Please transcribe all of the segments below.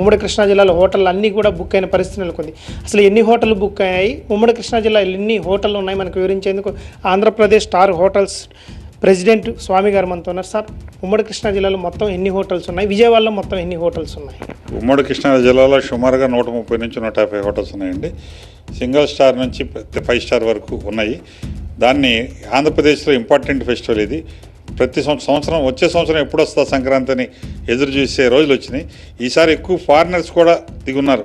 ఉమ్మడి కృష్ణా జిల్లాలో హోటళ్ళు అన్నీ కూడా బుక్ అయిన పరిస్థితి నెలకొంది. అసలు ఎన్ని హోటళ్ళు బుక్ అయ్యాయి? ఉమ్మడి కృష్ణా జిల్లా ఎన్ని హోటళ్ళు ఉన్నాయి మనకు వివరించేందుకు Andhra Pradesh star hotels president Swamy గారు మనతో ఉన్నారు. సార్ ఉమ్మడి కృష్ణా జిల్లాలో మొత్తం ఎన్ని హోటల్స్ ఉన్నాయి? విజయవాడలో మొత్తం ఎన్ని హోటల్స్ ఉన్నాయి? ఉమ్మడి కృష్ణా జిల్లాలో సుమారుగా నూట ముప్పై నుంచి నూట యాభై హోటల్స్ ఉన్నాయండి. సింగిల్ స్టార్ నుంచి ఫైవ్ స్టార్ వరకు ఉన్నాయి. దాన్ని ఆంధ్రప్రదేశ్లో ఇంపార్టెంట్ ఫెస్టివల్ ఇది. ప్రతి సంవత్సరం వచ్చే సంవత్సరం ఎప్పుడు వస్తుందా సంక్రాంతి అని ఎదురు చూసే రోజులు వచ్చినాయి. ఈసారి ఎక్కువ ఫారినర్స్ కూడా దిగున్నారు.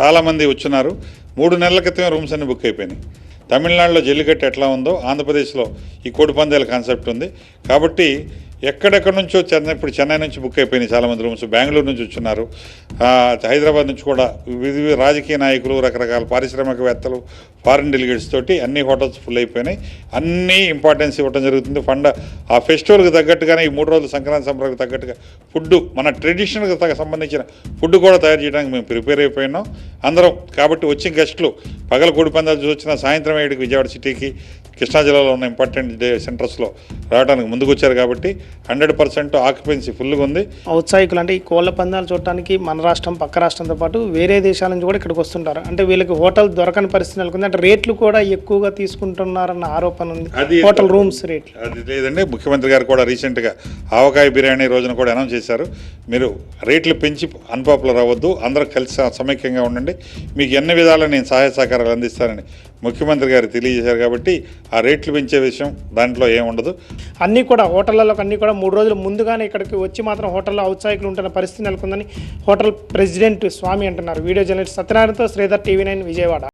చాలామంది వచ్చున్నారు మూడు నెలల క్రితమే రూమ్స్ అన్ని బుక్ అయిపోయినాయి. తమిళనాడులో జల్లికట్టు ఎట్లా ఉందో ఆంధ్రప్రదేశ్లో ఈ కోడి పందాల కాన్సెప్ట్ ఉంది. కాబట్టి ఎక్కడెక్కడి నుంచో చెన్నై ఇప్పుడు చెన్నై నుంచి బుక్ అయిపోయినాయి చాలామంది రూమ్స్ బెంగళూరు నుంచి వచ్చున్నారు. హైదరాబాద్ నుంచి కూడా వివిధ రాజకీయ నాయకులు రకరకాల పారిశ్రామికవేత్తలు ఫారిన్ డెలిగేట్స్ తోటి అన్ని హోటల్స్ ఫుల్ అయిపోయినాయి. అన్నీ ఇంపార్టెన్స్ ఇవ్వడం జరుగుతుంది. ఫండ్ ఆ ఫెస్టివల్కి తగ్గట్టుగానే ఈ మూడు రోజులు సంక్రాంతి సంబరాలకు తగ్గట్టుగా ఫుడ్ మన ట్రెడిషనల్కి తగ్గ సంబంధించిన ఫుడ్ కూడా తయారు చేయడానికి మేము ప్రిపేర్ అయిపోయినాం. అందరం కాబట్టి వచ్చిన గెస్టులు పగల కోడి పందాలు చూసి వచ్చిన సాయంత్రం ఏడుకి విజయవాడ సిటీకి కృష్ణా జిల్లాలో ఉన్న ఇంపార్టెంట్ డే సెంటర్స్లో రావడానికి ముందుకు వచ్చారు కాబట్టి హండ్రెడ్ పర్సెంట్ ఆక్యుపెన్సీ ఫుల్గా ఉంది. ఔత్సాహికులు అంటే ఈ కోళ్ళ పందాలు చూడటానికి మన రాష్ట్రం పక్క రాష్ట్రంతో పాటు వేరే దేశాల నుంచి కూడా ఇక్కడికి వస్తుంటారు. అంటే వీళ్ళకి హోటల్ దొరకని పరిస్థితి నెలకొంది. అంటే రేట్లు కూడా ఎక్కువగా తీసుకుంటున్నారన్న ఆరోపణ ఉంది. అది హోటల్ రూమ్స్ రేట్లు. అది లేదండి. ముఖ్యమంత్రి గారు కూడా రీసెంట్గా ఆవకాయ బిర్యానీ రోజున కూడా అనౌన్స్ చేశారు. మీరు రేట్లు పెంచి అన్పాపులర్ అవ్వద్దు. అందరూ కలిసి సమైక్యంగా ఉండండి. మీకు ఎన్ని విధాలా నేను సహాయ సహకారాలు అందిస్తానని ముఖ్యమంత్రి గారు తెలియజేశారు కాబట్టి ఆ రేట్లు పెంచే విషయం దాంట్లో ఏముండదు అన్నీ కూడా హోటళ్ళలో అన్నీ కూడా మూడు రోజులు ముందుగానే ఇక్కడికి వచ్చి మాత్రం హోటల్లో ఔత్సాహికులు ఉంటున్న పరిస్థితి నెలకొందని హోటల్ ప్రెసిడెంట్ స్వామి అంటున్నారు. వీడియో జర్నలిస్ట్ సత్యనారాయణతో శ్రీధర్ టీవీ నైన్ విజయవాడ.